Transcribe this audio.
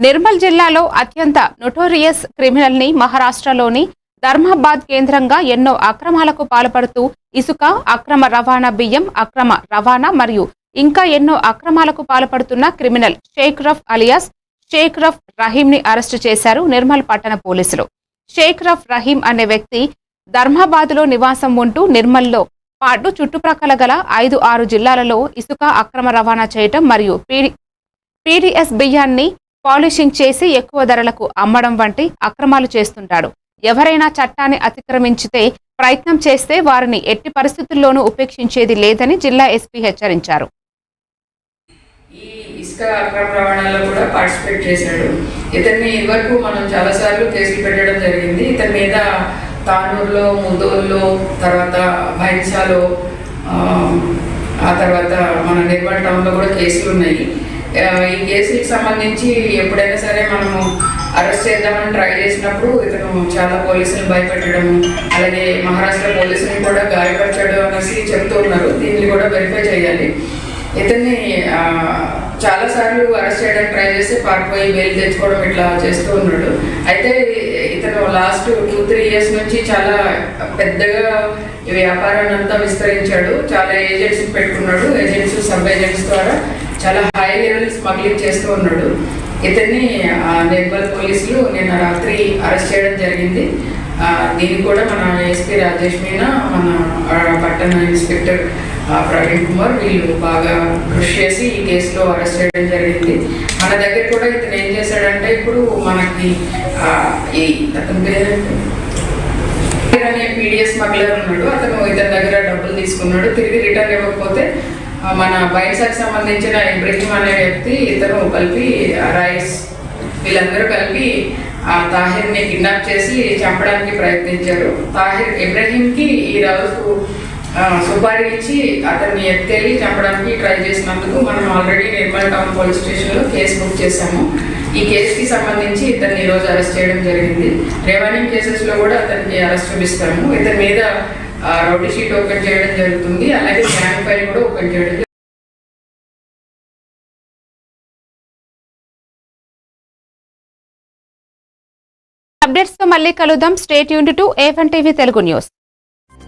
నిర్మల్ జిల్లాలో అత్యంత నొటోరియస్ క్రిమినల్ని మహారాష్ట్రలోని ధర్మాబాద్ కేంద్రంగా ఎన్నో అక్రమాలకు పాల్పడుతూ ఇసుక అక్రమ రవాణా బియ్యం అక్రమ రవాణా మరియు ఇంకా ఎన్నో అక్రమాలకు పాల్పడుతున్న క్రిమినల్ షేక్ రఫ్ అలియాస్ షేక్ రఫ్ రహీం ని అరెస్టు చేశారు నిర్మల్ పట్టణ పోలీసులు. షేక్ రఫ్ రహీం అనే వ్యక్తి ధర్మాబాద్లో నివాసం ఉంటూ నిర్మల్లో పాటు చుట్టుప్రక్కల గల ఐదు ఆరు జిల్లాలలో ఇసుక అక్రమ రవాణా చేయటం మరియు పీడి పీడీఎస్ బియ్యాన్ని పాలిషింగ్ చేసి ఎక్కువ ధరలకు అమ్మడం వంటి అక్రమాలు చేస్తుంటాడు. ఎవరైనా చట్టాన్ని అతిక్రమించితే ప్రయత్నం చేస్తే వారిని ఎట్టి పరిస్థితుల్లోనూ ఉపేక్షించేది లేదని జిల్లా ఎస్పీ హెచ్చరించారు. ఈ ఇసుక అక్రమ రవాణాలో కూడా పార్టిసిపేట్ చేశాడు. ఇతన్ని ఇదివరకు మనం చాలాసార్లు కేసులు పెట్టడం జరిగింది. ఇతని మీద తానూరులో ముదోల్లో తర్వాత భైన్సాలో ఆ, తర్వాత మన నిర్మల్ టౌన్లో కూడా కేసులు ఉన్నాయి. ఈ కేసులకు సంబంధించి ఎప్పుడైనా సరే మనము అరెస్ట్ చేద్దామని ట్రై చేసినప్పుడు ఇతను చాలా పోలీసులు భయపెట్టడం అలాగే మహారాష్ట్ర పోలీసులను కూడా గాయపరచడం అనేసి చెప్తూ ఉన్నారు. దీన్ని కూడా వెరిఫై చేయాలి. ఇతన్ని చాలాసార్లు అరెస్ట్ చేయడానికి ట్రై చేసి పారిపోయి బెయిల్ తెచ్చుకోవడం ఇట్లా చేస్తూ ఉన్నాడు. అయితే ఇతను లాస్ట్ టూ త్రీ ఇయర్స్ నుంచి చాలా పెద్దగా వ్యాపారాన్ని అంతా విస్తరించాడు. చాలా ఏజెంట్స్ పెట్టుకున్నాడు. ఏజెంట్స్ సబ్ ఏజెంట్స్ ద్వారా చాలా హై లెవెల్ స్మగ్లింగ్ చేస్తూ ఉన్నాడు. ఇతన్ని ఆ, నిర్మల్ పోలీసులు నిన్న రాత్రి అరెస్ట్ చేయడం జరిగింది. దీనికి కూడా మన ఎస్పీ రాజేష్ మీనా మన పట్టణ ఇన్స్పెక్టర్ ప్రవీణ్ కుమార్ వీళ్ళు బాగా కృషి చేసి ఈ కేసులో అరెస్ట్ చేయడం జరిగింది. మన దగ్గర కూడా ఇతను ఏం చేశాడంటే ఇప్పుడు మనకి ఈ అతని అనే పీడిఎస్ స్మగ్లర్ ఉన్నాడు. అతను ఇతని దగ్గర డబ్బులు తీసుకున్నాడు. తిరిగి రిటర్న్ ఇవ్వకపోతే మన బైన్సాకి సంబంధించిన ఇబ్రహీం అనే వ్యక్తి ఇతను కలిపి రైస్. వీళ్ళందరూ కలిపి ఆ తాహిర్ని కిడ్నాప్ చేసి చంపడానికి ప్రయత్నించారు. తాహిర్ ఇబ్రహీంకి ఈ రోజు సుపారీ ఇచ్చి అతన్ని ఎత్తుకెళ్ళి చంపడానికి ట్రై చేసినందుకు మనం ఆల్రెడీ నిర్మల్ టౌన్ పోలీస్ స్టేషన్లో కేసు బుక్ చేశాము. ఈ కేసుకి సంబంధించి ఇతన్ని ఈరోజు అరెస్ట్ చేయడం జరిగింది. రెవెన్యూ కేసెస్లో కూడా అతనికి అరెస్ట్ చూపిస్తాము. ఇతని మీద రౌడీ షీట్ ఓపెన్ చేయడం జరుగుతుంది. అలాగే స్కాన్ ఫైల్ కూడా ఓపెన్ చేయడం జరుగుతుంది. అప్డేట్స్తో మళ్ళీ కలుద్దాం. State unit to ఏఫ్ TV Telugu news